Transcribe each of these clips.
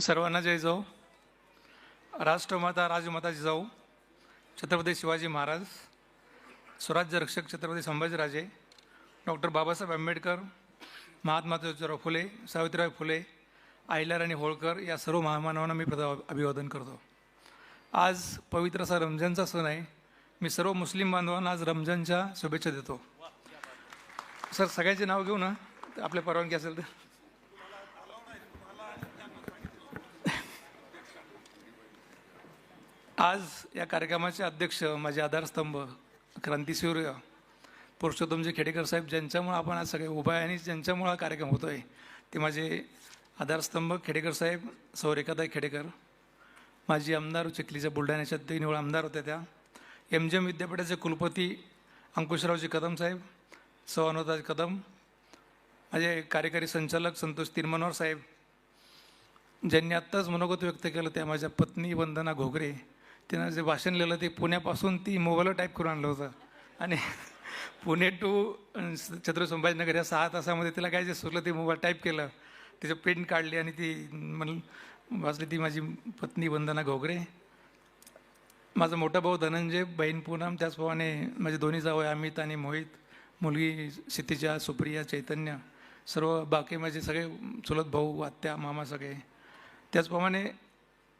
सर्वांना जय जाऊ राष्ट्रमाता राजमाता जाऊ छत्रपती शिवाजी महाराज स्वराज्य रक्षक छत्रपती संभाजीराजे डॉक्टर बाबासाहेब आंबेडकर महात्मा ज्योतिराव फुले सावित्रीबाई फुले अहिल्याराणी होळकर या सर्व महामानवांना मी प्रदा अभिवादन करतो. आज पवित्र असा रमजानचा सण आहे. मी सर्व मुस्लिम बांधवांना आज रमजानच्या शुभेच्छा देतो. सर सगळ्याचे नाव घेऊ ना? आपल्या परवानगी असेल तर. आज या कार्यक्रमाचे अध्यक्ष माझे आधारस्तंभ क्रांतीसूर्य पुरुषोत्तमजी खेडेकर साहेब ज्यांच्यामुळं आपण आज सगळे उभा आहे आणि ज्यांच्यामुळं हा कार्यक्रम होतो आहे ते माझे आधारस्तंभ खेडेकर साहेब सौरेखाताई खेडेकर माजी आमदार चिखलीच्या बुलढाण्याच्या तीन वेळा आमदार होत्या त्या एम जी एम विद्यापीठाचे कुलपती अंकुशरावजी कदम साहेब सवानोदाज कदम माझे कार्यकारी संचालक संतोष तिरमनोहर साहेब ज्यांनी आत्ताच मनोगत व्यक्त केलं त्या माझ्या पत्नी वंदना घोगरे तिनं जे भाषण लिहिलं ते पुण्यापासून ती मोबाईलवर टाईप करून आणलं होतं. आणि पुणे टू छत्र संभाजीनगर या सहा तासामध्ये तिला काय जे सुचलं ते मोबाईल टाईप केलं. त्याचं प्रिंट काढली आणि ती म्हण वाचली ती माझी पत्नी वंदना घोगरे. माझा मोठा भाऊ धनंजय बहीण पूनम त्याचप्रमाणे माझे दोन्ही जावं अमित आणि मोहित मुलगी क्षितिजा सुप्रिया चैतन्य सर्व बाकी माझे सगळे चुलत भाऊ आत्या मामा सगळे. त्याचप्रमाणे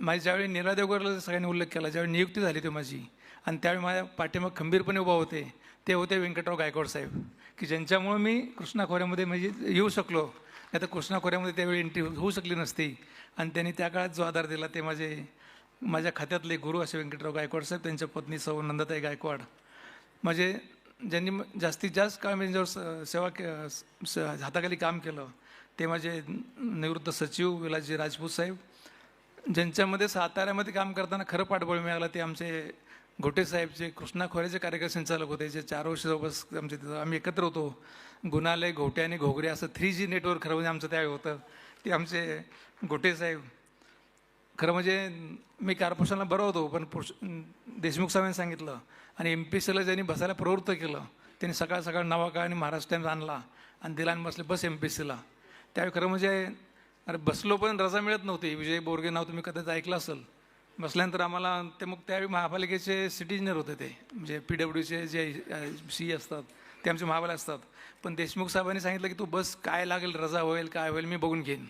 माझी ज्यावेळी नीरा देवगरला सगळ्यांनी उल्लेख केला ज्यावेळी नियुक्ती झाली होती माझी आणि त्यावेळी माझ्या पाठीमाग खंबीरपणे उभा होते ते होते व्यंकटराव गायकवाड साहेब की ज्यांच्यामुळं मी कृष्णा खोऱ्यामध्ये म्हणजे येऊ शकलो नाही तर कृष्णा खोऱ्यामध्ये त्यावेळी एंट्री होऊ शकली नसती आणि त्यांनी त्या काळात जो आधार दिला ते माझे माझ्या खात्यातले गुरु असे व्यंकटराव गायकवाड साहेब त्यांच्या पत्नी सौ नंदताई गायकवाड. म्हणजे ज्यांनी म- जास्तीत जास्त काळ माझ्यावर स- सेवा के स- हाताखाली काम केलं ते माझे निवृत्त सचिव विलासजी राजपूत साहेब ज्यांच्यामध्ये साताऱ्यामध्ये काम करताना खरं पाठबळ मिळालं ते आमचे घोटे साहेब जे कृष्णा खोऱ्याचे कार्यक्रम संचालक होते जे चार वर्ष जवळपास आमचे तिथं आम्ही एकत्र होतो. गुणालय घोटे आणि घोगरे असं थ्री जी नेटवर्क खरं म्हणजे आमचं त्यावेळी होतं. ते आमचे घोटे साहेब खरं म्हणजे मी कार्पोरेशनला बरं होतो पण पुरुष देशमुख साहेबांनी सांगितलं आणि एम पी सीला ज्यांनी बसायला प्रवृत्त केलं त्यांनी सकाळ सकाळ नवा काळ आणि महाराष्ट्र टाईम्स आणला आणि दिला आणि बसले बस एम पी सीला त्यावेळी खरं म्हणजे अरे बसलो पण रजा मिळत नव्हती. विजय बोरगे नाव तुम्ही कदाचित ऐकलं असेल. बसल्यानंतर आम्हाला ते मग त्यावेळी महापालिकेचे सिटी इंजिनियर होते ते. म्हणजे पी डब्ल्यूचे जे सी असतात ते आमचे महापालिका असतात. पण देशमुख साहेबांनी सांगितलं की तू बस काय लागेल रजा होईल काय होईल मी बघून घेईन.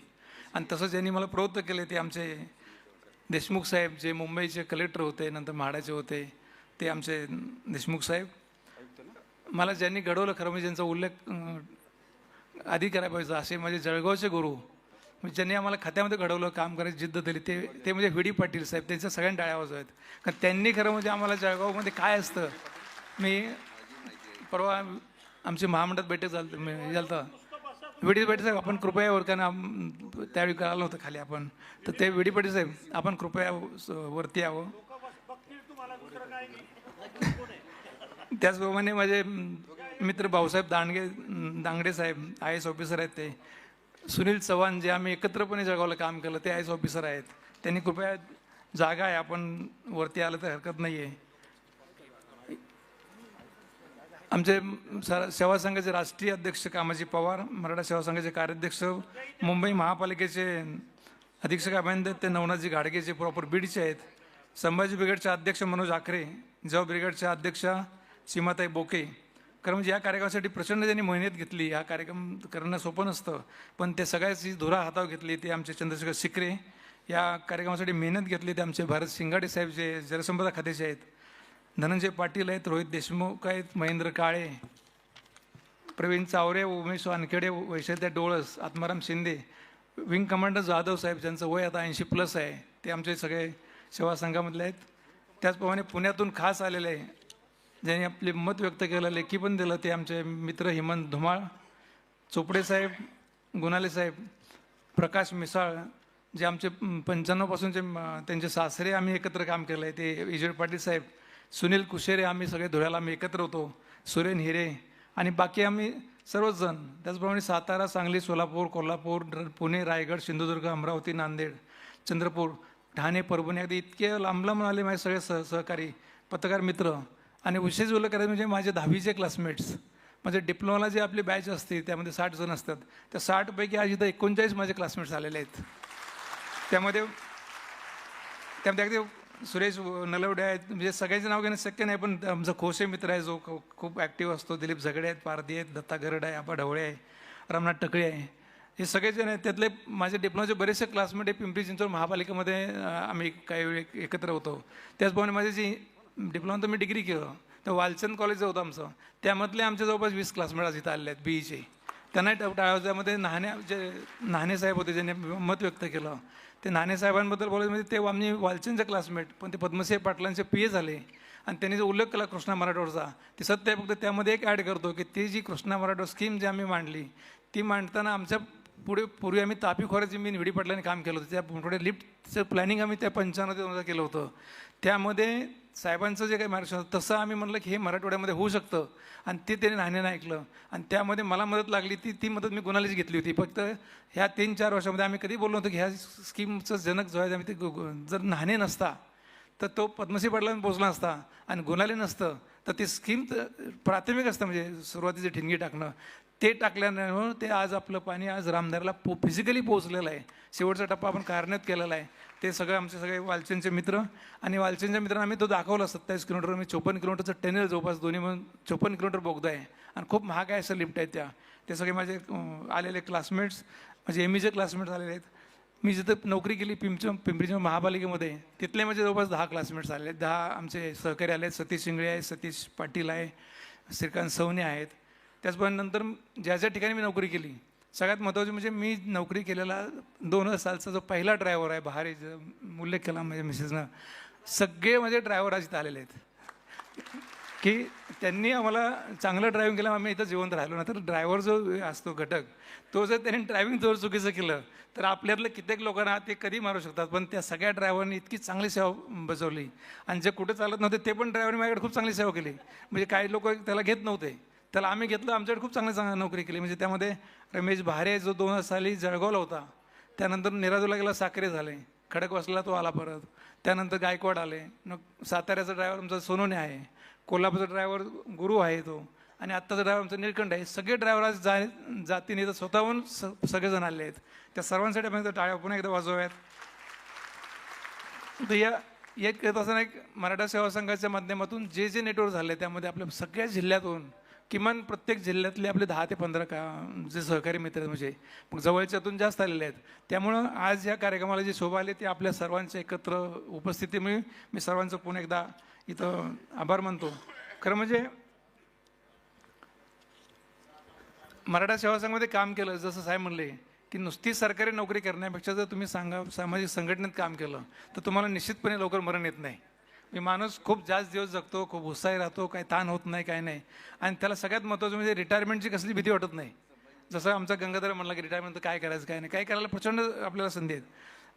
आणि तसंच ज्यांनी मला प्रवृत्त केले ते आमचे देशमुख साहेब जे मुंबईचे कलेक्टर होते नंतर म्हाडाचे होते ते आमचे देशमुख साहेब. मला ज्यांनी घडवलं खरं म्हणजे ज्यांचा उल्लेख आधी करायला पाहिजे असे माझे जळगावचे गुरु म्हणजे ज्यांनी आम्हाला खात्यामध्ये घडवलं काम करायची जिद्द दिली ते ते म्हणजे व्ही डी पाटील साहेब त्यांच्या सगळ्यांना टाळ्या आहेत कारण त्यांनी खरं म्हणजे आम्हाला जळगावमध्ये काय असतं मी परवा आमची महामंडळात बैठक झाली झालं विडी पाटील साहेब आपण कृपया वर त्यावेळी कळालं होतं खाली आपण. तर ते विडी पाटील साहेब आपण कृपया वरती यावं. त्याचप्रमाणे माझे मित्र Bhausaheb Dandge Dangde saheb I S officer आहेत ते. सुनील चव्हाण जे आम्ही एकत्रपणे जगावलं काम केलं ते आय एस ऑफिसर आहेत. त्यांनी कृपया जागा आहे आपण वरती आलं तर हरकत नाही आहे आमचे स- सेवा संघाचे राष्ट्रीय अध्यक्ष कामाजी पवार मराठा सेवा संघाचे कार्याध्यक्ष मुंबई महापालिकेचे अधीक्षक अभिनंदन ते नवनाथजी घाडगेचे प्रॉपर बीडचे आहेत. संभाजी ब्रिगेडचे अध्यक्ष मनोज आखरे जव ब्रिगेडच्या अध्यक्ष सीमाताई बोके. कारण म्हणजे या कार्यक्रमासाठी प्रचंड त्यांनी मेहनत घेतली हा कार्यक्रम करणं सोपं नसतं पण ते सगळ्याची धुरा हातावर घेतली ते आमचे चंद्रशेखर सिकरे या कार्यक्रमासाठी मेहनत घेतली ते आमचे भारत शिंगाडे साहेब जे जलसंपदा खात्याचे आहेत धनंजय पाटील आहेत रोहित देशमुख आहेत महेंद्र काळे प्रवीण चावरे उमेश वानखेडे वैशाल्या डोळस आत्माराम शिंदे विंग कमांडर जाधव साहेब ज्यांचं वय आता ऐंशी प्लस आहे ते आमचे सगळे सेवा संघामधले आहेत. त्याचप्रमाणे पुण्यातून खास आलेले आहे ज्यांनी आपले मत व्यक्त केलं लेखी पण दिलं ते आमचे मित्र हेमंत धुमाळ चोपडे साहेब गुणाले साहेब प्रकाश मिसाळ जे आमचे पंच्याण्णवपासूनचे त्यांचे सासरे आम्ही एकत्र काम केलं आहे ते विजय पाटील साहेब सुनील कुशेरे आम्ही सगळे धुळ्याला आम्ही एकत्र होतो सुरेन हिरे आणि बाकी आम्ही सर्वच जण त्याचप्रमाणे सातारा सांगली सोलापूर कोल्हापूर पुणे रायगड सिंधुदुर्ग अमरावती नांदेड चंद्रपूर ठाणे परभणी अगदी इतके लांब लांब आले माझे सगळे सह सहकारी पत्रकार मित्र. आणि विशेष उल्लेख करायचं म्हणजे माझे दहावीचे क्लासमेट्स म्हणजे डिप्लोमाला जे आपली बॅच असते त्यामध्ये साठ जण असतात. त्या साठपैकी आज इथं एकोणचाळीस माझे क्लासमेट्स आलेले आहेत. त्यामध्ये त्यामध्ये अगदी सुरेश नलवडे आहेत. म्हणजे सगळ्यांचे नाव घेणं शक्य नाही पण आमचा खोसे मित्र आहे जो खूप ॲक्टिव्ह असतो. दिलीप झगडे आहेत पारधी आहेत दत्ता गरड आहे आबा ढवळे आहे रामनाथ टकळे आहे. हे सगळेजण आहेत. त्यातले माझे डिप्लोमाचे बरेचसे क्लासमेट आहे पिंपरी चिंचवड महापालिकेमध्ये आम्ही काही वेळ एकत्र होतो. त्याचप्रमाणे माझे जी डिप्लोमा तर मी डिग्री केलं तर वालचंद कॉलेज होतं आमचं. त्यामधले आमच्या जवळपास वीस क्लासमेट आज इथं आले आहेत बीईचे त्यांना टाळावच्यामध्ये नाहण्या जे नाहणे साहेब होते ज्यांनी मत व्यक्त केलं. ते नाणे साहेबांबद्दल बोलायचं म्हणजे ते आम्ही वालचंदचे क्लासमेट पण ते पद्मसिंह पाटलांचे पी ए झाले. आणि त्यांनी जो उल्लेख केला कृष्णा मराठवाडचा ते सत्य फक्त त्यामध्ये एक ॲड करतो की ती जी कृष्णा मराठोड स्कीम जी आम्ही मांडली ती मांडताना आमच्या पुढे पूर्वी आम्ही तापी खोऱ्याची मी विडी पाटलांनी काम केलं होतं. त्या पुढे लिफ्टचं प्लॅनिंग आम्ही त्या पंचानं दोन हजार केलं होतं. त्यामध्ये साहेबांचं जे काही मार्गदर्शन होतं तसं आम्ही म्हणलं की हे मराठवाड्यामध्ये होऊ शकतं. आणि ते त्याने नाण्यानं ऐकलं. आणि त्यामध्ये मला मदत लागली ती ती मदत मी गुणालीच घेतली होती. फक्त ह्या तीन चार वर्षामध्ये आम्ही कधी बोललो होतो की ह्या स्कीमचं जनक जो आहे आम्ही ते गु- जर नाणे नसता तर तो पद्मश्री पाटलांना पोचला असता आणि गुणाले नसतं तर ती स्कीम तर प्राथमिक असतं म्हणजे सुरुवातीचे ठिणगी टाकणं. ते टाकल्यानं ते आज आपलं पाणी आज रामदारला पो फिजिकली पोहोचलेलं आहे. शेवटचा टप्पा आपण कारण्यात केलेला आहे. ते सगळे आमचे सगळे वालचंदचे मित्र आणि वालचंदच्या मित्रांना आम्ही तो दाखवला सत्तावीस किलोमीटर. मी चोपन्न किलोमीटरचं टनेल जवळपास दोन्ही म्हणून चोपन्न किलोमीटर बोगदा आहे. आणि खूप महाग आहे असं लिफ्ट आहेत त्या. ते सगळे माझे आलेले क्लासमेट्स माझे एम ईचे क्लासमेट्स आलेले आहेत. मी जिथं नोकरी केली पिंपचं पिंपरीच्या महापालिकेमध्ये तिथले माझे जवळपास दहा क्लासमेट्स आले आहेत. दहा आमचे सहकारी आले आहेत. सतीश शिंगळे आहे सतीश पाटील आहे श्रीकांत सवने आहेत. त्याचप्रमाणे नंतर ज्या ज्या ठिकाणी मी नोकरी केली सगळ्यात महत्त्वाचं म्हणजे मी नोकरी केलेला दोन हजार सालचा जो पहिला ड्रायव्हर आहे बाहेर उल्लेख केला माझ्या मिसेसनं सगळे माझे ड्रायव्हर आज इथं आलेले आहेत. की त्यांनी आम्हाला चांगलं ड्रायव्हिंग केलं आम्ही इथं जिवंत राहिलो. ना तर ड्रायव्हर जो असतो घटक तो जर त्यांनी ड्रायव्हिंग जर चुकीचं केलं तर आपल्यातलं कित्येक लोकांना ते कधी मारू शकतात. पण त्या सगळ्या ड्रायव्हरनी इतकी चांगली सेवा बजावली. आणि जे कुठे चालत नव्हते ते पण ड्रायव्हरने माझ्याकडे खूप चांगली सेवा केली. म्हणजे काही लोक त्याला घेत नव्हते. त्याला आम्ही घेतलं आमच्याकडे खूप चांगल्या चांगल्या नोकरी केली. म्हणजे त्यामध्ये रमेश भारे जो दोन हजार साली जळगावला होता त्यानंतर निराजूला गेला साखरे झाले. खडकवासला तो आला परत. त्यानंतर गायकवाड आले. मग साताऱ्याचा ड्रायव्हर आमचा सोनोने आहे. कोल्हापूरचा ड्रायव्हर गुरु आहे तो. आणि आत्ताचा ड्रायव्हर आमचा निळकंठ आहे. सगळे ड्रायव्हर आज जा जातीने तर स्वतःहून स सगळेजण आले आहेत. त्या सर्वांसाठी आपण टाळ्या पुन्हा एकदा वाजवाव्यात तर या एक करत असताना एक मराठा सेवा संघाच्या माध्यमातून जे जे नेटवर्क झाले त्यामध्ये आपल्या सगळ्या जिल्ह्यातून किमान प्रत्येक जिल्ह्यातले आपले दहा ते पंधरा का जे सहकारी मित्र आहेत म्हणजे मग जवळच्यातून जास्त आलेले आहेत. त्यामुळं आज या कार्यक्रमाला जे शोभा आली ते आपल्या सर्वांच्या एकत्र उपस्थितीमुळे मी सर्वांचं पुन्हा एकदा इथं आभार मानतो. खरं म्हणजे मराठा सेवा संघामध्ये काम केलं जसं साहेब म्हणले की नुसती सरकारी नोकरी करण्यापेक्षा जर तुम्ही सांगा सामाजिक संघटनेत काम केलं तर तुम्हाला निश्चितपणे लवकर मरण येत नाही. मी माणूस खूप जास्त दिवस जगतो खूप उत्साही राहतो काही ताण होत नाही काय नाही. आणि त्याला सगळ्यात महत्त्वाचं म्हणजे रिटायरमेंटची कसली भीती वाटत नाही. जसं आमचा गंगाधर म्हणला की रिटायरमेंट तर काय करायचं काय नाही. काय करायला प्रचंड आपल्याला संधी आहेत.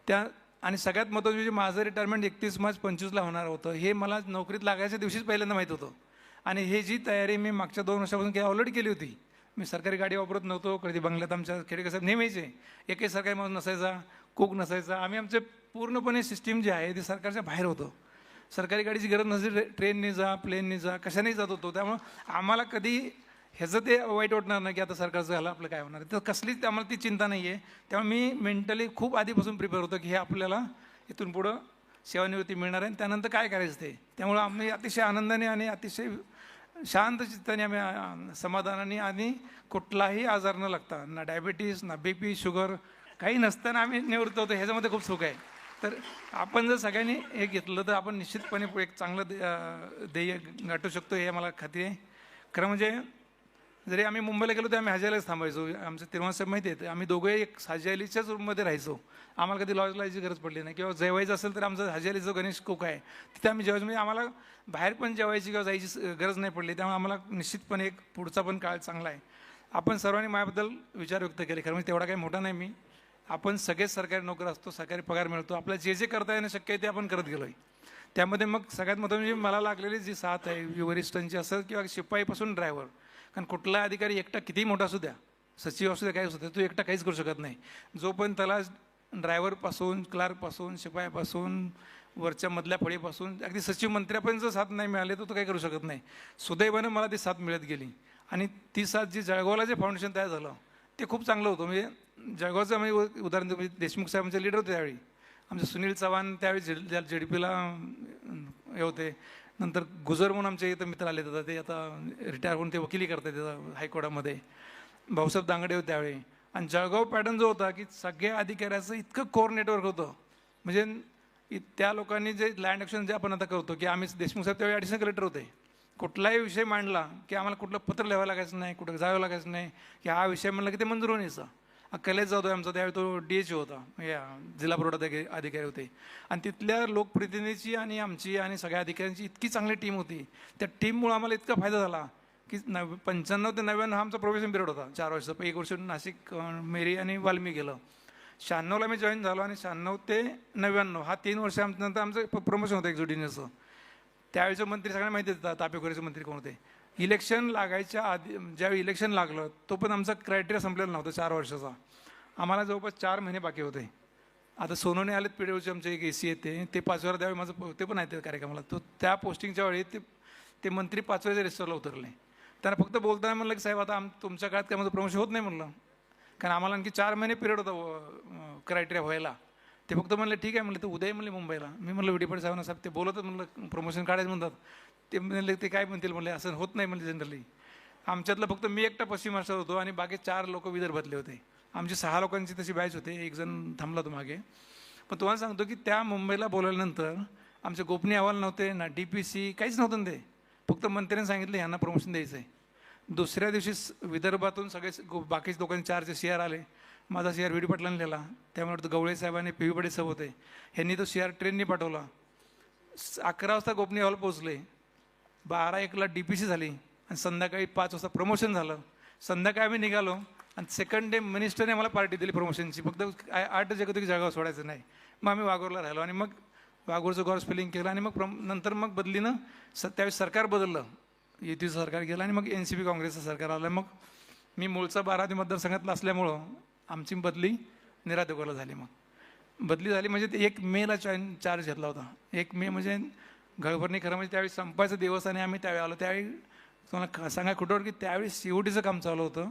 त्या आणि सगळ्यात महत्त्वाचं म्हणजे माझं रिटायरमेंट एकतीस मार्च पंचवीसला होणार होतं. हे मला नोकरीत लागायच्या दिवशीच पहिल्यांदा माहीत होतं. आणि हे जी तयारी मी मागच्या दोन वर्षापासून काही ऑलरेडी केली होती. मी सरकारी गाडी वापरत नव्हतो कधी बंगल्यात आमच्या खेडेकसाहेब नेहमीचे एकही सरकारी माणूस नसायचा कुक नसायचा. आम्ही आमचे पूर्णपणे सिस्टीम जे आहे ती सरकारच्या बाहेर होतं. सरकारी गाडीची गरज नसली ट्रेनने जा प्लेनने जा कशानेही जात होतो. त्यामुळं आम्हाला कधी ह्याचं ते वाईट वाटणार नाही की आता सरकारचं झालं आपलं काय होणार आहे. तर कसलीच आम्हाला ती चिंता नाही आहे त्यामुळे मी मेंटली खूप आधीपासून प्रिपेअर होतो की हे आपल्याला इथून पुढं सेवानिवृत्ती मिळणार आहे. आणि त्यानंतर काय करायचं ते? त्यामुळं आम्ही अतिशय आनंदाने आणि अतिशय शांत चित्ताने आम्ही समाधानाने आणि कुठलाही आजार न लागता ना डायबिटीस ना बी पी शुगर काही नसताना आम्ही निवृत्त होतो. ह्याच्यामध्ये खूप सुख आहे. तर आपण जर सगळ्यांनी हे घेतलं तर आपण निश्चितपणे एक चांगलं ध्येय गाठू शकतो हे मला खात्री आहे. खरं म्हणजे जरी आम्ही मुंबईला गेलो तर आम्ही हजारीलाच थांबायचो. आमचे तिरुमला साहेब माहिती आहे आम्ही दोघे एक हजारीच्याच रूममध्ये राहायचो. आम्हाला कधी लॉज लायची गरज पडली नाही. किंवा जेवायचं असेल तर आमचं हजारी जो गणेश कुक आहे. तिथे आम्ही जेवायचं. म्हणजे आम्हाला बाहेर पण जेवायची किंवा जायची गरज नाही पडली. त्यामुळे आम्हाला निश्चितपणे एक पुढचा पण काळ चांगला आहे. आपण सर्वांनी माझ्याबद्दल विचार व्यक्त केले. खरं म्हणजे तेवढा काही मोठा नाही मी. आपण सगळेच सरकारी नोकर असतो सरकारी पगार मिळतो. आपल्याला जे जे करता येणं शक्य आहे ते आपण करत गेलो आहे त्यामध्ये मग सगळ्यात महत्त्व म्हणजे मला लागलेली जी साथ आहे वरिष्ठांची असं किंवा शिपाईपासून ड्रायव्हर. कारण कुठला अधिकारी एकटा कितीही मोठा असू द्या सचिव असू द्या काही असू द्या तो एकटा काहीच करू शकत नाही. जो पण त्याला ड्रायव्हरपासून क्लार्कपासून शिपायापासून वरच्या मधल्या फळीपासून अगदी सचिव मंत्र्यापर्यंत जर साथ नाही मिळाले तर तो काही करू शकत नाही. सुदैवानं मला ती साथ मिळत गेली. आणि ती साथ जी जळगावला जे फाउंडेशन तयार झालं ते खूप चांगलं होतं. म्हणजे जळगावचं म्हणजे उ- उदाहरण देऊ म्हणजे देशमुख आमचे लीडर होते त्यावेळी. आमचे सुनील चव्हाण त्यावेळी जे जे डी पीला हे होते. नंतर गुजर म्हणून आमचे इथं मित्र आले होते ते आता रिटायर होऊन ते वकिली करतात तिथं हायकोर्टामध्ये. भाऊसाहेब दांगडे होते त्यावेळी. आणि जळगाव पॅटर्न जो होता की सगळ्या अधिकाऱ्याचं इतकं कोर नेटवर्क होतं. म्हणजे इ- त्या लोकांनी जे लँड ॲक्शन जे आपण आता करतो की आम्ही देशमुख साहेब त्यावेळी ॲडिशनल कलेक्टर होते. कुठलाही विषय मांडला की आम्हाला कुठलं पत्र लिहावं लागायचं नाही कुठं जावं लागायचं नाही की हा विषय म्हणला की ते मंजूर होऊन यायचं. अक्कलेच जातो आमचा त्यावेळी तो डी एच होता. या जिल्हा पुरवठा अधिकारी अधिकारी होते. आणि तिथल्या लोकप्रतिनिधीची आणि आमची आणि सगळ्या अधिकाऱ्यांची इतकी चांगली टीम होती. त्या टीममुळे आम्हाला इतका फायदा झाला की नव पंच्याण्णव ते नव्याण्णव हा आमचा प्रोफेशन पिरियड होता चार वर्ष. एक वर्ष नाशिक मेरी आणि वाल्मी गेलं. शहाण्णवला मी जॉईन झालो आणि शहाण्णव ते नव्याण्णव हा तीन वर्ष आमच्यानंतर आमचं प्रमोशन होतं एक्झिक्युटिव्हचं त्यावेळेचे मंत्री सगळ्यांना माहिती होतं तापेकोरेचे मंत्री कोण होते. इलेक्शन लागायच्या आधी ज्यावेळी इलेक्शन लागलं तो पण आमचा क्रायटेरिया संपलेला नव्हता चार वर्षाचा. आम्हाला जवळपास चार महिने बाकी होते. आता सोनवणे आलेत पी आमचे एक ए सी येते ते पाचव्याला द्यावे त्यावेळी माझं ते पण आहेत कार्यक्रमाला. तो त्या पोस्टिंगच्या वेळी ते ते मंत्री पाचव्याच्या रेस्टॉरला उतरले. त्यांना फक्त बोलताना म्हणलं की साहेब आता आम तुमच्या काळात काय माझं प्रमोशन होत नाही म्हणलं. कारण आम्हाला आणखी चार महिने पिरियड होता क्रायटेरिया व्हायला. ते फक्त म्हणले ठीक आहे म्हणले ते उद्या म्हणले मुंबईला. मी म्हणलं विडीपड साहेबांना साहेब ते बोलतच म्हणलं प्रमोशन काढायचं म्हणतात. ते म्हणले ते काय म्हणतील? म्हणले असं होत नाही म्हणजे जनरली आमच्यातलं फक्त मी एकटा पश्चिम महाराष्ट्रात होतो आणि बाकी चार लोक विदर्भातले होते. आमची सहा लोकांची तशी बॅच होते. एक जण थांबला तो मागे. पण तुम्हाला सांगतो की त्या मुंबईला बोलवल्यानंतर आमचे गोपनीय अहवाल नव्हते ना डी पी सी काहीच नव्हतं ना ते. फक्त मंत्र्यांनी सांगितलं यांना प्रमोशन द्यायचं आहे दुसऱ्या दिवशी विदर्भातून सगळे गो- बाकीचे लोकांचे चारचे सी आर आले. माझा सी आर व्ही डी पाटलांनी लिहिला त्यामुळे तो गवळे साहेबांनी पी व्ही पाटील साहेब होते. ह्यांनी तो सी आर ट्रेननी पाठवला. स- अकरा वाजता गोपनीय हॉल पोहोचले. बारा एकला डी पी सी झाली. आणि संध्याकाळी पाच वाजता प्रमोशन झालं. संध्याकाळी आम्ही निघालो. आणि सेकंड डे मिनिस्टरने मला पार्टी दिली प्रमोशनची फक्त आठ जगत की जळगाव सोडायचं नाही. मग आम्ही वाघोरला राहिलो. आणि मग वाघोरचं गॉर स्पेलिंग केलं. आणि मग प्रम नंतर मग बदलीनं स त्यावेळी सरकार बदललं. युतीचं सरकार गेलं. आणि मग एन सी पी काँग्रेसचं सरकार आलं. मग मी मूळचा बारावी मतदारसंघातला असल्यामुळं आमची बदली निराधोगाला झाली मग. बदली झाली म्हणजे ते एक मेला चार्ज चार्ज घेतला होता. एक मे म्हणजे गळभरणी खरं म्हणजे त्यावेळी संपायचा दिवस आणि आम्ही त्यावेळी आलो. त्यावेळी तुम्हाला सांगा कुठं की त्यावेळी सी ओ टीचं काम चालू होतं.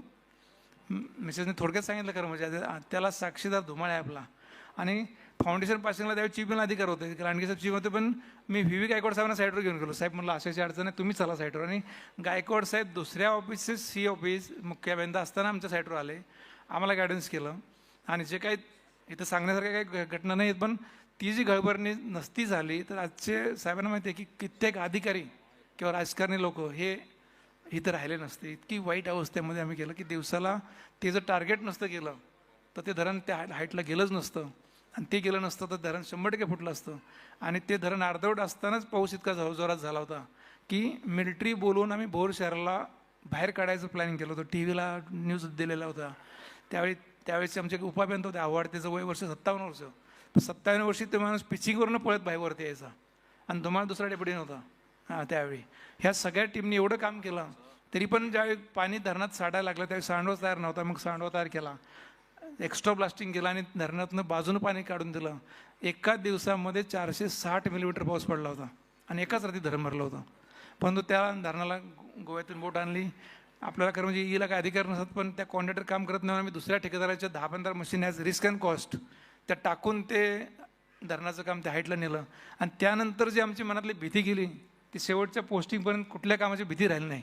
मिसेसने थोडक्यात सांगितलं खरं म्हणजे त्याला साक्षीदार धुमाळ आहे आपला. आणि फाउंडेशन पासिंगला त्यावेळी चीफ अधिकार होते. रानगे साहेब चीफ होते पण मी व्ही व्ही गायकवाड साहेबांना साईडवर घेऊन गेलो. साहेब म्हणलं अशाची अडचण आहे तुम्ही चला साईडवर आणि गायकवाड साहेब दुसऱ्या ऑफिसचे सी ऑफिस मुख्य अभियंता असताना आमच्या साईडवर आले. आम्हाला गायडन्स केलं. आणि जे काही इथं सांगण्यासारख्या काही घ- घटना नाही आहेत पण ती जी गळभरणी नसती झाली तर आजचे साहेबांना माहिती आहे की कित्येक अधिकारी किंवा राजकारणी लोक हे इथं राहिले नसते. इतकी वाईट अवस्थेमध्ये आम्ही केलं की दिवसाला ते जर टार्गेट नसतं केलं तर ते धरण त्या हाईटला गेलंच नसतं. आणि ते गेलं नसतं तर धरण शंभर टक्के फुटलं असतं. आणि ते धरण अर्धवट असतानाच पाऊस इतका जोरात झाला होता की मिलिटरी बोलवून आम्ही भोर शहराला बाहेर काढायचं प्लॅनिंग केलं होतं. टी व्हीला न्यूज दिलेला होता. त्यावेळी त्यावेळेस आमचे एक होते. आव्हाड त्याचं वय वर्ष सत्तावन्न वर्ष. सत्तावन्न वर्षी ते माणूस पिचिंगवरनं पळत बाहेरवरती यायचा. आणि तुम्हाला दुसरा डेप्युटी नव्हता. हां त्यावेळी. ह्या सगळ्या टीमने एवढं काम केलं तरी पण ज्यावेळी पाणी धरणात साडायला लागलं त्यावेळी सांडवा तयार नव्हता. मग सांडवा तयार केला. एक्स्ट्रा ब्लास्टिंग केलं आणि धरणातनं बाजूनं पाणी काढून दिलं. एका दिवसामध्ये चारशे साठ मिलीमीटर पाऊस पडला होता. आणि एकाच रात्री धरण भरलं होतं. परंतु त्या धरणाला गो- गोव्यातून बोट आणली. आपल्याला खरं म्हणजे ईला काय अधिकार नसतात पण त्या कॉन्ट्रॅक्टर काम करत नाही आम्ही दुसऱ्या ठेकेदाराच्या दहा पंधरा machine as risk and cost त्या टाकून ते धरणाचं काम त्या हाईटला नेलं. आणि त्यानंतर जी आमची मनातली भीती गेली ती शेवटच्या पोस्टिंगपर्यंत कुठल्या कामाची भीती राहिली नाही.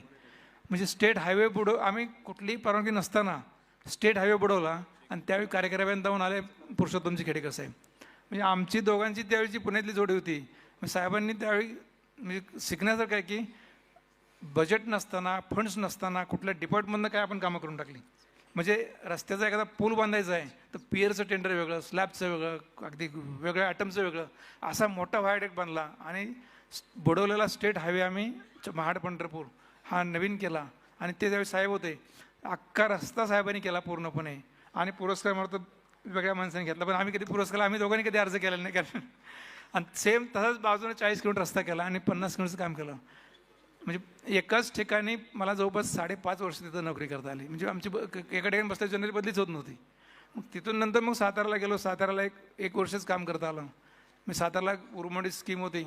म्हणजे स्टेट हायवे बुडव आम्ही कुठलीही परवानगी नसताना स्टेट हायवे बुडवला आणि त्यावेळी कार्यक्रमात जाऊन आले पुरुषोत्तमची खेडेकर साहेब. म्हणजे आमची दोघांची त्यावेळीची पुण्यातली जोडी होती साहेबांनी त्यावेळी म्हणजे शिकण्यासारखं आहे की बजेट नसताना फंड्स नसताना कुठल्या डिपार्टमेंटनं काय आपण कामं करून टाकली? म्हणजे रस्त्याचा एखादा पूल बांधायचा आहे तर पियरचं टेंडर वेगळं स्लॅबचं वेगळं अगदी वेगळ्या आयटमचं वेगळं असा मोठा व्हायडेक बांधला आणि बुडवलेला स्टेट हायवे आम्ही च- महाड पंढरपूर हा नवीन केला आणि ते त्यावेळी साहेब होते. अख्खा रस्ता साहेबांनी केला पूर्णपणे आणि पुरस्कार मला तर वेगळ्या माणसाने घेतला पण आम्ही कधी पुरस्कार आम्ही दोघांनी कधी अर्ज केला नाही कारण. आणि सेम तसाच बाजूने चाळीस किलोमीटर रस्ता केला आणि पन्नास किलोमीटरचं काम केलं. म्हणजे एकाच ठिकाणी मला जवळपास साडेपाच वर्ष तिथं नोकरी करता आली. म्हणजे आमची एका ठिकाणी बसल्या जनरली बदलीच होत नव्हती. मग तिथून नंतर मग साताराला गेलो. साताराला एक एक वर्षच काम करता आलं. मी साताराला उरमडी स्कीम होती.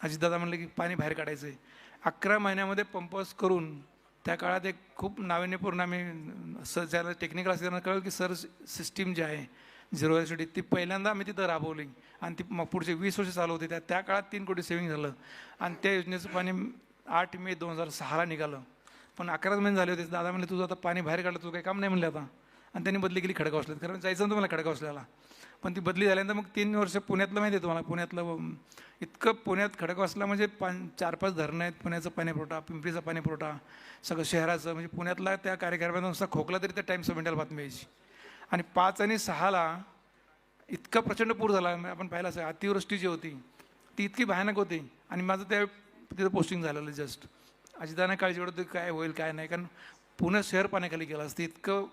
अजितदादा म्हणले की पाणी बाहेर काढायचं आहे अकरा महिन्यामध्ये पंपस करून त्या काळात एक खूप नाविन्यपूर्ण आम्ही सर ज्याला टेक्निकल असताना कळलं की सर सिस्टीम जी आहे झिरो एसिडी ती पहिल्यांदा आम्ही तिथं राबवली. आणि ती मग पुढचे वीस वर्ष चालू होते. त्या त्या काळात तीन कोटी सेव्हिंग झालं. आणि त्या योजनेचं पाणी आठ मे दोन हजार सहाला निघालं. पण अकराच महिने झाले होते. दादा म्हणले तुझं आता पाणी बाहेर काढलं तुझं काही काम नाही म्हणलं आता. आणि त्यांनी बदली केली खडकावसल्यात कारण जायचं नव्हतं मला खडकावसल्याला. पण ती बदली झाल्यानंतर मग तीन वर्ष पुण्यातलं माहिती आहे तुम्हाला. पुण्यातलं इतकं पुण्यात खडकवासला म्हणजे पान चार पाच धरणं आहेत. पुण्याचा पाणीपुरवठा पिंपरीचा पाणी पुरवठा सगळं शहराचं. म्हणजे पुण्यातला त्या कार्यक्रमात नुसता खोकला तरी त्या टाईम ऑफ बातमी यायची. आणि पाच आणि सहाला इतका प्रचंड पूर झाला. आपण पाहिला असं अतिवृष्टी जी होती ती इतकी भयानक होती. आणि माझं त्या तिथं पोस्टिंग झालेलं जस्ट अजिताना काळजी वाटत होती काय होईल काय नाही. कारण पुणे शहर पाण्याखाली गेलं असतं. इतकं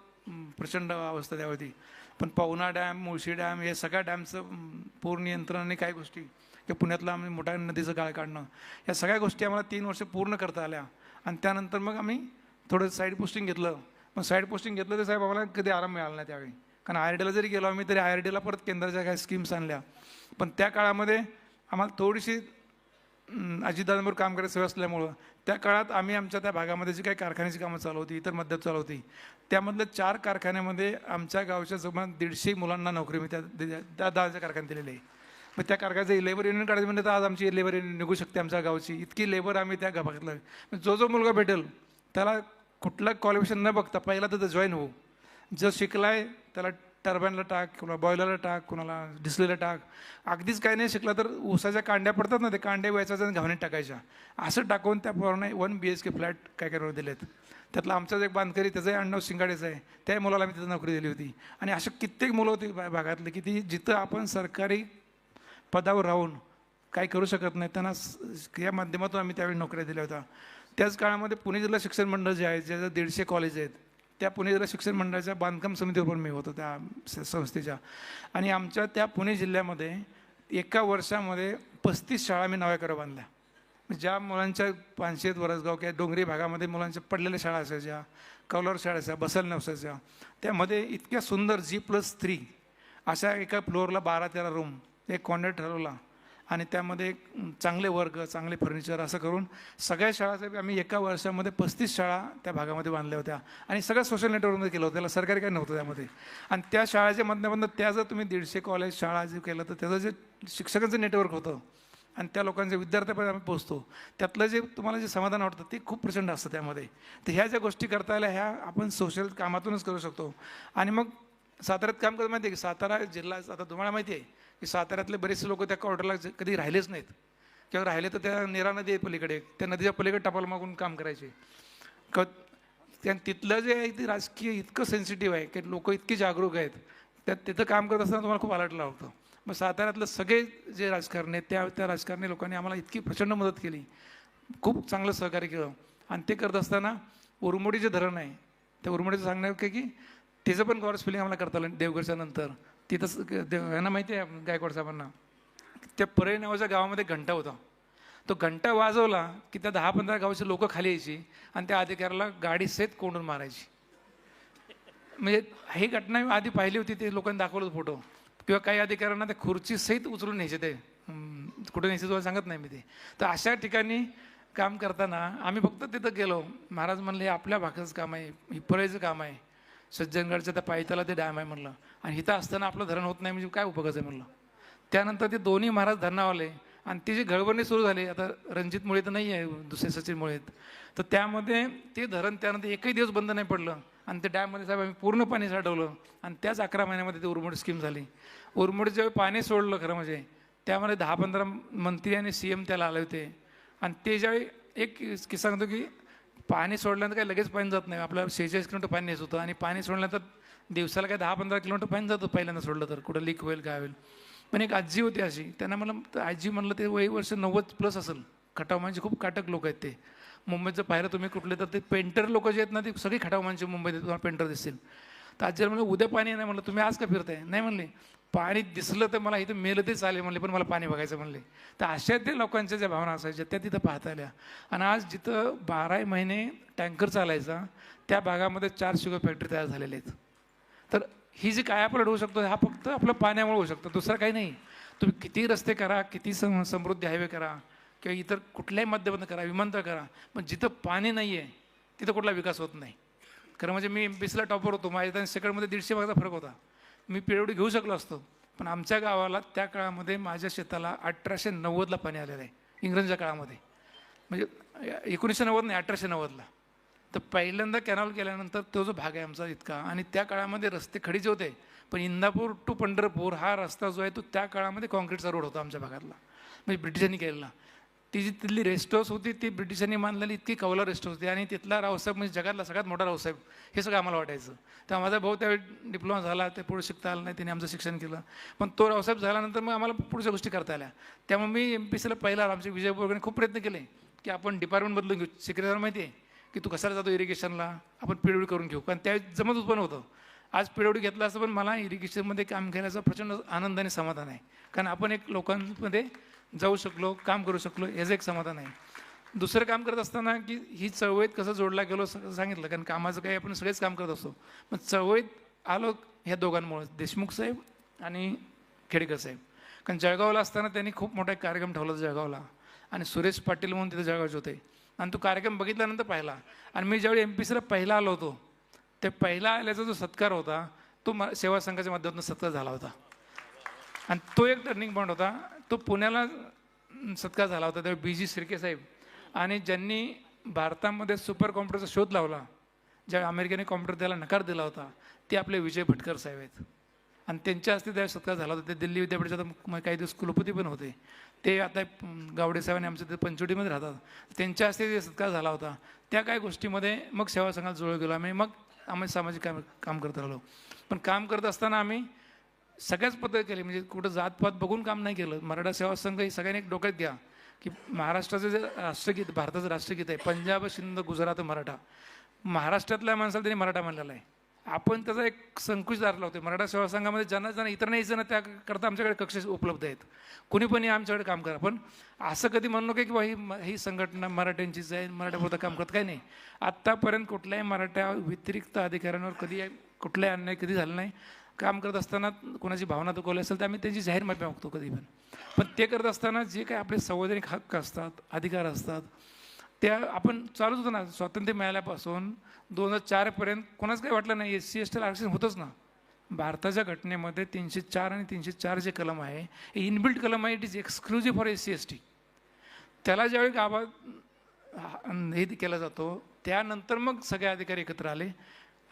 प्रचंड अवस्था त्यावरती. पण पवना डॅम मुळशी डॅम हे सगळ्या डॅमचं अं, पूर काय गोष्टी. किंवा पुण्यातला आम्ही मोठ्या नदीचं गाळ काढणं. या सगळ्या गोष्टी आम्हाला तीन वर्ष पूर्ण करता आल्या. आणि त्यानंतर मग आम्ही थोडं साईड पोस्टिंग घेतलं. मग साईड पोस्टिंग घेतलं तर साहेब आम्हाला कधी आराम मिळाला नाही त्यावेळी. कारण आय आर डीला जरी गेलो आम्ही तरी आय आर डीला परत केंद्राच्या काही स्कीम्स आणल्या. पण त्या काळामध्ये आम्हाला थोडीशी अं, अजितदादांबरोबर काम करायचं सवय असल्यामुळं त्या काळात आम्ही आमच्या त्या भागामध्ये जी काही कारखान्याची कामं चालू होती इतर मदत चालू होती त्यामधल्या चार कारखान्यामध्ये आमच्या गावच्या जवळ दीडशे मुलांना नोकरी मी त्या त्या त्या दादाच्या कारखान्यात दिलेली आहे. मग त्या कारखान्याचं लेबर युनियन काढायचं म्हणजे तर आज आमची लेबर युनियन निघू शकते आमच्या गावची. इतकी लेबर आम्ही त्या भागातलं जो जो मुलगा भेटेल त्याला कुठलं क्वालिफिकेशन न बघता पहिला तर जॉईन होऊ. जो शिकलाय त्याला टर्बाईनला टाक कुणाला बॉयलरला टाक कुणाला डिस्लेला टाक. अगदीच काही नाही शिकला तर ऊसाच्या कांड्या पडतात ना ते कांड्या व्हायच्या आणि घावणीत टाकायच्या. असं टाकून त्या पोराने one B H K flat काय काय दिलेत. त्यातला आमचाच एक बांधकरी त्याचंही अण्णव शिंगाडेचं आहे. त्या मुलाला मी तिथं नोकरी दिली होती. आणि अशा कित्येक मुलं होती भा- भागातली की ती जिथं आपण सरकारी पदावर राहून काही करू शकत नाही त्यांना या माध्यमातून आम्ही त्यावेळी नोकऱ्या दिल्या होत्या. त्याच काळामध्ये पुणे जिल्हा शिक्षण मंडळ जे आहे ज्याचं दीडशे कॉलेज आहेत त्या पुणे जिल्हा शिक्षण मंडळाच्या बांधकाम समितीवर मी होतो त्या स- संस्थेच्या. आणि आमच्या त्या पुणे जिल्ह्यामध्ये एका वर्षामध्ये पस्तीस शाळा मी नव्या करा बांधल्या. ज्या मुलांच्या पानशेत वरसगाव किंवा डोंगरी भागामध्ये मुलांच्या पडलेल्या शाळा असायच्या कौलार शाळा असायच्या बसल नसायच्या त्यामध्ये इतक्या सुंदर जी प्लस थ्री अशा एका फ्लोअरला बारा तेरा रूम एक कॉन्ट्रॅक्ट ठरवला. आणि त्यामध्ये चांगले वर्ग चांगले फर्निचर असं करून सगळ्या शाळा आम्ही एका वर्षामध्ये पस्तीस शाळा त्या भागामध्ये बांधल्या होत्या. आणि सगळं सोशल नेटवर्कमध्ये केलं होतं. त्याला सरकारी काही नव्हतं त्यामध्ये. आणि त्या शाळेच्या मधल्यामधनं त्या जर तुम्ही दीडशे कॉलेज शाळा जे केलं तर त्याचं जे शिक्षकांचं नेटवर्क होतं आणि त्या लोकांच्या विद्यार्थ्यापर्यंत आम्ही पोहोचतो. त्यातलं जे तुम्हाला जे समाधान वाटतं ते खूप प्रचंड असतं त्यामध्ये. तर ह्या ज्या गोष्टी करता आल्या ह्या आपण सोशल कामातूनच करू शकतो. आणि मग साताऱ्यात काम करत माहिती आहे की? सातारा जिल्हा आता तुम्हाला माहिती आहे की साताऱ्यातले बरेचसे लोक त्या क्वार्टरला कधी राहिलेच नाहीत. किंवा राहिले तर त्या नेरा नदी आहे पलीकडे. त्या नदीच्या पलीकडे टपाल मागून काम करायचे. क त्या तिथलं जे आहे ते राजकीय इतकं सेन्सिटिव्ह आहे की लोक इतकी जागरूक आहेत. त्या तिथं काम करत असताना तुम्हाला खूप अलर्ट लावतं मग साताऱ्यातलं सगळे जे राजकारणी आहेत त्या त्या राजकारणी लोकांनी आम्हाला इतकी प्रचंड मदत केली. खूप चांगलं सहकार्य केलं. आणि ते करत असताना उरमोडी जे धरण आहे. त्या उरमोडीचं सांगणार काय की त्याचं पण गॉर्स फिलिंग आम्हाला करता आलं देवगडच्या नंतर. तिथं यांना माहिती आहे गायकवाड साहेबांना. त्या परळी नावाच्या गावामध्ये घंटा होता. तो घंटा वाजवला की त्या दहा पंधरा गावाचे लोक खाली यायची आणि त्या अधिकाऱ्याला गाडी सहित कोंडून मारायची. म्हणजे ही घटना मी आधी पाहिली होती ते लोकांनी दाखवलं फोटो. किंवा काही अधिकाऱ्यांना त्या खुर्ची सहित उचलून न्यायचे ते. कुठे न्यायचे तुम्हाला सांगत नाही मी ते. तर अशा ठिकाणी काम करताना आम्ही फक्त तिथं गेलो. महाराज म्हणले हे आपल्या भागाचं काम आहे हिपरायचं काम आहे. सज्जनगडच्या त्या पायथ्याला ते डॅम आहे म्हणलं. आणि इथं असताना आपलं धरण होत नाही म्हणजे काय उपयोगाचं आहे म्हणलं. त्यानंतर ते दोन्ही महाराज धरणावाले आणि ती जी घळबरणी सुरू झाली आता रणजित मुळे तर नाही आहे दुसरे सचिनमुळे तर त्यामध्ये ते धरण त्यानंतर एकही दिवस बंद नाही पडलं आणि त्या डॅममध्ये साहेब आम्ही पूर्ण पाणी साठवलं. आणि त्याच अकरा महिन्यामध्ये ते उरमोड स्कीम झाली. उरमोड ज्यावेळी पाणी सोडलं खरं म्हणजे त्यामध्ये दहा पंधरा मंत्री आणि सी एम त्याला आले होते. आणि ते ज्यावेळी एक किस्सा सांगतो की पाणी सोडल्यानंतर काही लगेच पाणी जात नाही. आपल्याला शेहेचाळीस किलोमीटर पाणी न्यायचं होतं आणि पाणी सोडल्यानंतर दिवसाला काय दहा पंधरा किलोमीटर पाणी जातं पहिल्यांदा सोडलं तर. कुठं लीक होईल काय होईल. पण एक आजी होती अशी. त्यांना मला तर आजी म्हणलं ते वय वर्ष नव्वद प्लस असेल. खटाव म्हणजे खूप काटक लोक आहेत ते. मुंबईचं पाहिलं तुम्ही कुठले तर ते पेंटर लोक जे आहेत ना ते सगळे खटाव माणसे मुंबईत तुम्हाला पेंटर दिसतील. तर आजीला म्हणलं उद्या पाणी नाही म्हणलं तुम्ही आज का फिरताय? नाही म्हणले. पाणी दिसलं तर मला इथं मेलं ते चालेल म्हणले पण मला पाणी बघायचं म्हणले. तर अशा ते लोकांच्या ज्या भावना असायच्या त्या तिथं पाहता आल्या. आणि आज जिथं बाराही महिने टँकर चालायचा त्या भागामध्ये चार शुगर फॅक्टरी तयार झालेल्या आहेत. तर ही जी कायापलट होऊ शकतो हा फक्त आपलं पाण्यामुळे होऊ शकतं दुसरं काही नाही. तुम्ही किती रस्ते करा किती सम समृद्धी हायवे करा किंवा इतर कुठल्याही माध्यमातून करा विमानतळ करा पण जिथं पाणी नाही आहे तिथं कुठला विकास होत नाही. खरं म्हणजे मी एम टॉपर होतो माझ्या सेकंडमध्ये दीडशे भागाचा फरक होता. मी पिरियड घेऊ शकलो असतो. पण आमच्या गावाला त्या काळामध्ये माझ्या शेताला अठराशे नव्वदला पाणी आलेलं आहे इंग्रजांच्या काळामध्ये. म्हणजे एकोणीसशे नव्वद नाही अठराशे नव्वदला. तर पहिल्यांदा कॅनॉल केल्यानंतर तो जो भाग आहे आमचा इतका. आणि त्या काळामध्ये रस्ते खडीचे होते पण इंदापूर टू पंढरपूर हा रस्ता जो आहे तो त्या काळामध्ये कॉन्क्रीटचा रोड होता आमच्या भागातला. म्हणजे ब्रिटिशांनी केलेला. ती जी तिथली रेस्ट हाऊस होती ती ब्रिटिशांनी मानलेली इतकी कौला रेस्ट हाऊस होती. आणि तिथला रावसाहेब म्हणजे जगातला सगळ्यात मोठा रावसाहेब हे सगळं आम्हाला वाटायचं. तर माझा भाऊ त्यावेळी डिप्लोमा झाला ते पुढे शिकता आलं नाही त्याने आमचं शिक्षण केलं. पण तो रावसाहेब झाल्यानंतर मग आम्हाला पुढच्या गोष्टी करता आल्या. त्यामुळे मी एम पी सीला पहिला आमचे विजय वगैरे खूप प्रयत्न केले की आपण डिपार्टमेंट बदलून घेऊ. सेक्रेटरी माहिती आहे की तू कसाला जातो इरिगेशनला आपण पिळवडी करून घेऊ. कारण त्यावेळी जमत उत्पन्न होतं. आज पिळवडी घेतलं असं पण मला इरिगेशनमध्ये काम केल्याचा प्रचंड आनंद आणि समाधान आहे. कारण आपण एक लोकांमध्ये जाऊ शकलो काम करू शकलो याचं एक समाधान आहे. दुसरं काम करत असताना की ही चळवळीत कसं जोडला गेलो सांगितलं कारण कामाचं काही आपण सगळेच काम करत असतो. पण चळवळीत आलो ह्या दोघांमुळे देशमुख साहेब आणि खेडेकर साहेब. कारण जळगावला असताना त्यांनी खूप मोठा एक कार्यक्रम ठेवला जळगावला. आणि सुरेश पाटील म्हणून तिथे जळगावचे होते. आणि तो कार्यक्रम बघितल्यानंतर पाहिला. आणि मी ज्यावेळी एम पी सीला पहिला आलो होतो ते पहिला आल्याचा जो सत्कार होता तो म सेवा संघाच्या माध्यमातून सत्कार झाला होता. आणि तो एक टर्निंग पॉईंट होता. तो पुण्याला सत्कार झाला होता त्यावेळी बी जी शिर्के साहेब. आणि ज्यांनी भारतामध्ये सुपर कॉम्प्युटरचा शोध लावला ज्या अमेरिकेने कॉम्प्युटर त्याला नकार दिला होता ते आपले विजय भटकर साहेब आहेत. आणि त्यांच्या हस्ते त्यावेळी सत्कार झाला होता. ते दिल्ली विद्यापीठाच्या आता काही दिवस कुलपती पण होते. ते आता गावडे साहेबांनी आमच्या ते पंचवटीमध्ये राहतात. त्यांच्या हस्ते ते सत्कार झाला होता. त्या काही गोष्टीमध्ये मग सेवा संघात जुळव गेलो आम्ही. मग आम्ही सामाजिक काम काम करत राहिलो. पण काम करत असताना आम्ही सगळ्याच पद्धत केली. म्हणजे कुठं जातपात बघून काम नाही केलं. मराठा सेवा संघ ही सगळ्यांनी एक डोक्यात घ्या. की महाराष्ट्राचं जे राष्ट्रगीत भारताचं राष्ट्रगीत आहे पंजाब सिंध गुजरात मराठा. महाराष्ट्रातल्या माणसाला त्यांनी मराठा मानलेला आहे. आपण त्याचा एक संकुच धरला होतो मराठा सेवा संघामध्ये ज्यांना ज्यांना इतर नाही जण त्याकरता आमच्याकडे कक्ष उपलब्ध आहेत. कुणी पण आमच्याकडे काम करा. पण असं कधी म्हणू नका की बा ही ही संघटना मराठ्यांचीच आहे मराठ्यापुरतं काम करत काही नाही. आत्तापर्यंत कुठल्याही मराठा व्यतिरिक्त अधिकाऱ्यांवर कधी कुठलाही अन्याय कधी झाला नाही. काम करत असताना कोणाची भावना दुखवली असेल तर आम्ही त्यांची जाहीर माफी मागतो कधी पण. पण ते करत असताना जे काही आपले संवैधानिक हक्क असतात अधिकार असतात त्या आपण चालूच होतो ना. स्वातंत्र्य मिळाल्यापासून दोन हजार चारपर्यंत कोणाच काही वाटलं नाही. एस सी एस टीला आरक्षण होतंच ना. भारताच्या घटनेमध्ये तीनशे चार आणि तीनशे चार जे कलम आहे हे इनबिल्ट कलम आहे. It is exclusive for S C S T त्याला ज्यावेळी गावात हे केला जातो त्यानंतर मग सगळे अधिकारी एकत्र आले.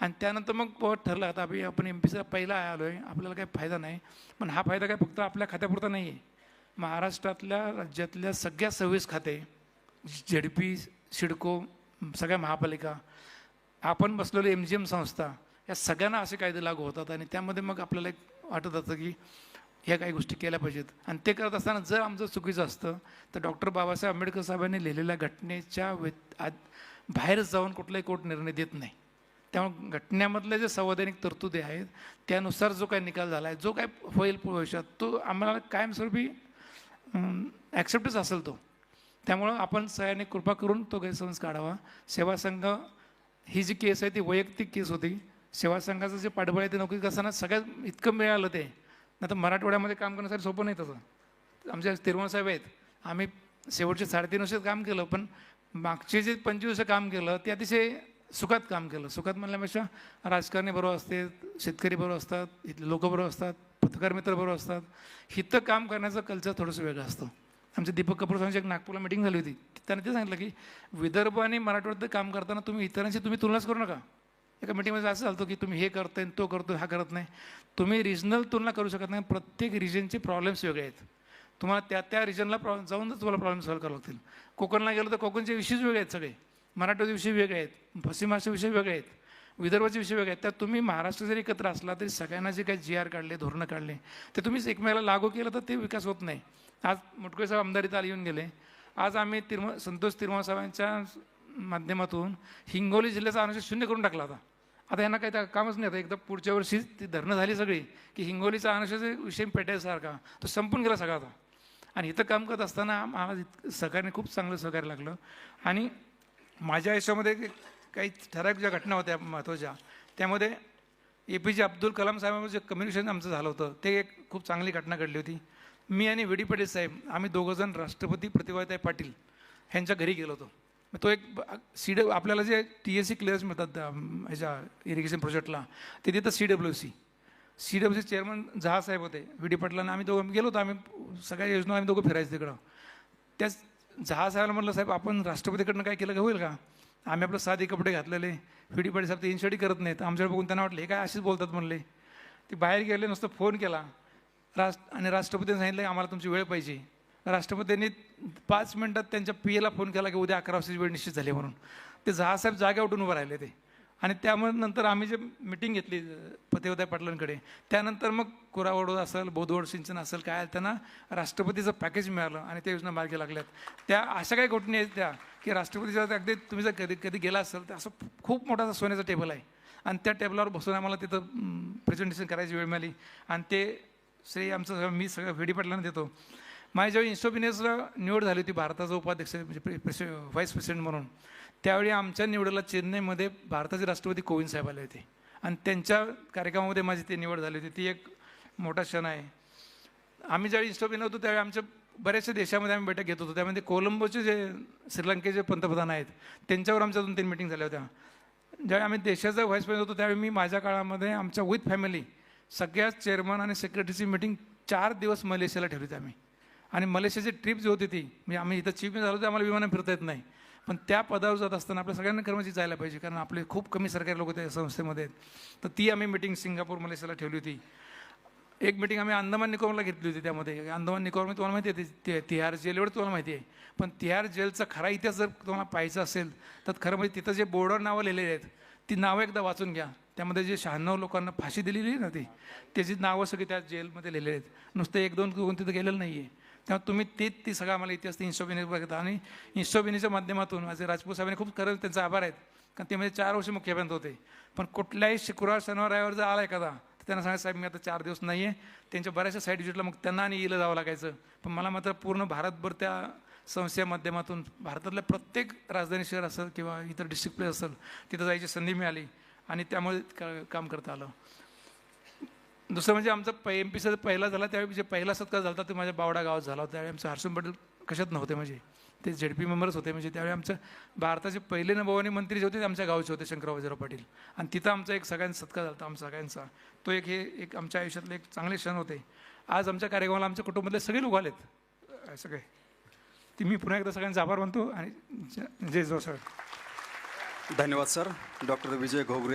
आणि त्यानंतर मग ठरलं आता आपण आपण एम पी सीला पहिला आलो आहे आपल्याला काही फायदा नाही. पण हा फायदा काय फक्त आपल्या खात्यापुरता नाही आहे महाराष्ट्रातल्या राज्यातल्या सगळ्या सव्वीस खाते झेडपी सिडको सगळ्या महापालिका आपण बसलेलो एम जी एम संस्था या सगळ्यांना असे कायदे लागू होतात आणि त्यामध्ये मग आपल्याला एक वाटत होतं की ह्या काही गोष्टी केल्या पाहिजेत. आणि ते करत असताना जर आमचं चुकीचं असतं तर डॉक्टर बाबासाहेब आंबेडकर साहेबांनी लिहिलेल्या घटनेच्या व्यत आत बाहेर जाऊन कुठलाही कोर्ट निर्णय देत नाही. त्यामुळे घटनेमधले जे संवैधानिक तरतुदी आहेत त्यानुसार जो काही निकाल झाला आहे जो काय होईल भविष्यात तो आम्हाला कायमस्वरूपी ॲक्सेप्टच असेल तो. त्यामुळं आपण सगळ्यांनी कृपा करून तो गैरसमज काढावा. सेवा संघ ही जी केस आहे ती वैयक्तिक केस होती. सेवा संघाचं जे पाठबळ आहे ते नोकरी करताना सगळ्यात इतकं मिळालं ते. नाही तर मराठवाड्यामध्ये काम करण्यासाठी सोपं नाही तसं. आमच्या तिरुमल साहेब आहेत. आम्ही शेवटचे साडेतीन वर्ष काम केलं पण मागचे जे पंचवीस वर्ष काम केलं ते अतिशय सुखात काम केलं. सुखात म्हणल्यापेक्षा राजकारणी बरोबर असते शेतकरी बरोबर असतात इथले लोक बरोबर असतात पत्रकार मित्र बरोबर असतात. हिथं काम करण्याचं कल्चर थोडंसं वेगळं असतं. आमच्या दीपक कपूर साहेबांची एक नागपूरला मिटिंग झाली होती. त्यांनी ते सांगितलं की विदर्भ आणि मराठवाड्यात काम करताना तुम्ही इतरांशी तुम्ही तुलनाच करू नका. एका मिटिंगमध्ये असं झालं की तुम्ही हे करताय तो करतो हा करत नाही. तुम्ही रिजनल तुलना करू शकत नाही. प्रत्येक रिजनचे प्रॉब्लेम्स वेगळे आहेत. तुम्हाला त्या त्या रिजनला प्रॉ जाऊन तुम्हाला प्रॉब्लेम सॉल्व्ह करावं लागतील. कोकणला गेलं तर कोकणचे इश्यूज वेगळे आहेत सगळे. मराठवाचे विषय वेगळे आहेत पश्चिम विषय वेगळे आहेत विदर्भाचे विषय वेगळे आहेत. त्यात तुम्ही महाराष्ट्र जरी एकत्र असला तरी सगळ्यांना जे काही जी आर काढले धोरणं काढले ते तुम्हीच एकमेकाला लागू केलं तर ते विकास होत नाही. आज मुटकुळे साहेब आमदारीत आले येऊन गेले. आज आम्ही तिरम संतोष तिरुमल साहेबांच्या माध्यमातून हिंगोली जिल्ह्याचा अनुशेष शून्य करून टाकला होता. आता यांना काही त्या कामच नाही आता एकदा पुढच्या वर्षी ती धरणं झाली सगळी की हिंगोलीचा अनुशेष विषय पेटायसारखा तो संपून गेला सगळा आता. आणि इथं काम करत असताना आम्हाला इतकं सहकार्याने खूप चांगलं सहकार्य लागलं. आणि माझ्या आयुष्यामध्ये काही ठराविक ज्या घटना होत्या महत्त्वाच्या त्यामध्ये ए पी जे अब्दुल कलाम साहेबांचं जे कम्युनिकेशन आमचं झालं होतं ते एक खूप चांगली घटना घडली होती. मी आणि व्ही डी पाटील साहेब आम्ही दोघंजण राष्ट्रपती प्रतिभाताई पाटील ह्यांच्या घरी गेलो होतो. मग तो एक सी ड आपल्याला जे टी एस सी क्लिअर्स मिळतात ह्याच्या इरिगेशन प्रोजेक्टला ते देतं C W C C W C chairman Jaha saheb होते व्ही डी पाटलांना आम्ही दोघं गेलो होतो आम्ही सगळ्या योजना आम्ही दोघं फिरायचं तिकडं. त्याच जहा साहेबाला म्हटलं साहेब आपण राष्ट्रपतीकडनं काय केलं का? होईल का? आम्ही आपलं साधे कपडे घातलेले. फिडी पाडी साहेब ते इन्शर्टी करत नाहीत. आमच्याकडे बघून त्यांना वाटले हे काय असेच बोलतात म्हणले? ते बाहेर गेले नुसतं फोन केला. राष्ट्र आणि राष्ट्रपतींनी सांगितलं आम्हाला तुमची वेळ पाहिजे. राष्ट्रपतींनी पाच मिनटात त्यांच्या पी एला फोन केला की उद्या अकरा वाजताची वेळ निश्चित झाली म्हणून. ते जहासाहेब जागे उठून उभं राहिले ते. आणि त्यामुळे नंतर आम्ही जे मिटिंग घेतली पतेवताई पाटलांकडे त्यानंतर मग कुरावडो असेल बोधवड सिंचन असेल काय त्यांना राष्ट्रपतीचं पॅकेज मिळालं आणि त्या योजना मार्गी लागल्यात. त्या अशा काही घटने आहेत त्या की राष्ट्रपतीच्या अगदी तुम्ही जर कधी कधी गेला असेल तर असं खूप मोठा असा सोन्याचा टेबल आहे. आणि त्या टेबलावर बसून आम्हाला तिथं प्रेझेंटेशन करायची वेळ मिळाली. आणि ते श्रेय आमचं सगळं मी सगळं व्हिडी पाटलांना देतो. माझ्या जेव्हा इन्स्टोपिनियसला निवड झाली होती भारताचा उपाध्यक्ष म्हणजे प्रे प्रेसि व्हाईस प्रेसिडेंट म्हणून त्यावेळी आमच्या निवडीला चेन्नईमध्ये भारताचे राष्ट्रपती कोविंद साहेब आले होते. आणि त्यांच्या कार्यक्रमामध्ये माझी ती निवड झाली होती. ती एक मोठा क्षण आहे. आम्ही ज्यावेळी इन्स्टोपिन होतो त्यावेळी आमच्या बऱ्याचशा देशामध्ये आम्ही बैठक घेत होतो. त्यामध्ये कोलंबोचे जे श्रीलंकेचे पंतप्रधान आहेत त्यांच्यावर आमच्या दोन तीन मिटिंग झाल्या होत्या. ज्यावेळी आम्ही देशाचा व्हाईस प्रेसिडेंट होतो त्यावेळी मी माझ्या काळामध्ये आमच्या विथ फॅमिली सगळ्याच चेअरमन आणि सेक्रेटरीची मिटिंग चार दिवस मलेशियाला ठेवली होती आम्ही. आणि मलेशियाची ट्रिप जी होती ती म्हणजे आम्ही इथं चीफ झालो तर आम्हाला विमानं फिरता येत नाही. पण त्या पदावर जात असताना आपल्या सगळ्यांना कर्मचारी जायला पाहिजे कारण आपले खूप कमी सरकारी लोक त्या संस्थेमध्ये आहेत. तर ती आम्ही मिटिंग सिंगापूर मलेशियाला ठेवली होती. एक मिटिंग आम्ही अंदमान निकोबारला घेतली होती त्यामध्ये. अंदमान निकोबार तुम्हाला माहिती आहे ते तिहार जेल एवढं तुम्हाला माहिती आहे. पण तिहार जेलचा खरा इतिहास जर तुम्हाला पाहायचा असेल तर खरं म्हणजे तिथं जे बोर्डवर नावं लिहिलेली आहेत ती नावं एकदा वाचून घ्या. त्यामध्ये जे शहाण्णव लोकांना फाशी दिलेली आहे ना ती त्याची नावं सगळी त्या जेलमध्ये लिहिलेली आहेत. नुसतं एक दोन कोण तिथं गेलेलं नाही आहे तेव्हा तुम्ही ते ती सगळं आम्हाला इतिहास ते इन्स्टॉबिनी बघता. आणि इन्स्टॉबिनीच्या माध्यमातून माझे राजपूत साहेबांनी खूप खरं त्यांचा आभार आहेत. कारण ते म्हणजे चार वर्ष मुख्यमंत्री होते. पण कुठल्याही शुक्रवार शनिवार रविवार जर आला एखादा तर त्यांना सांगायचं साहेब मी आता चार दिवस नाही आहे त्यांच्या बऱ्याचशा साईड विजिटला मग त्यांना आणि येलं जावं लागायचं. पण मला मात्र पूर्ण भारतभर त्या संस्थेच्या माध्यमातून भारतातल्या प्रत्येक राजधानी शहर असेल किंवा इतर डिस्ट्रिक्ट प्लेस असेल तिथं जायची संधी मिळाली. आणि त्यामुळे का- काम करता आलं. दुसरं म्हणजे आमचा पै एम पीचा पहिला झाला त्यावेळी जे पहिला सत्कार झाला होता ते माझ्या बावडा गावात झाला होता. त्यावेळी आमचं हर्षण पटेल कशात नव्हते म्हणजे ते झेड पी मेंबरच होते म्हणजे. त्यावेळी आमचं भारताचे पहिले नभवानी मंत्री जे होते ते आमच्या गावचे होते शंकरराव वजीराव पाटील. आणि तिथं आमचा एक सगळ्यांचा सत्कार झाला होता आमचा सगळ्यांचा. तो एक हे एक आमच्या आयुष्यातले एक चांगले क्षण होते. आज आमच्या कार्यक्रमाला आमच्या कुटुंबातले सगळे लोक आलेत. सगळे. ती मी पुन्हा एकदा सगळ्यांचा आभार मानतो आणि जय जो सर धन्यवाद सर. डॉक्टर विजय घोगरे.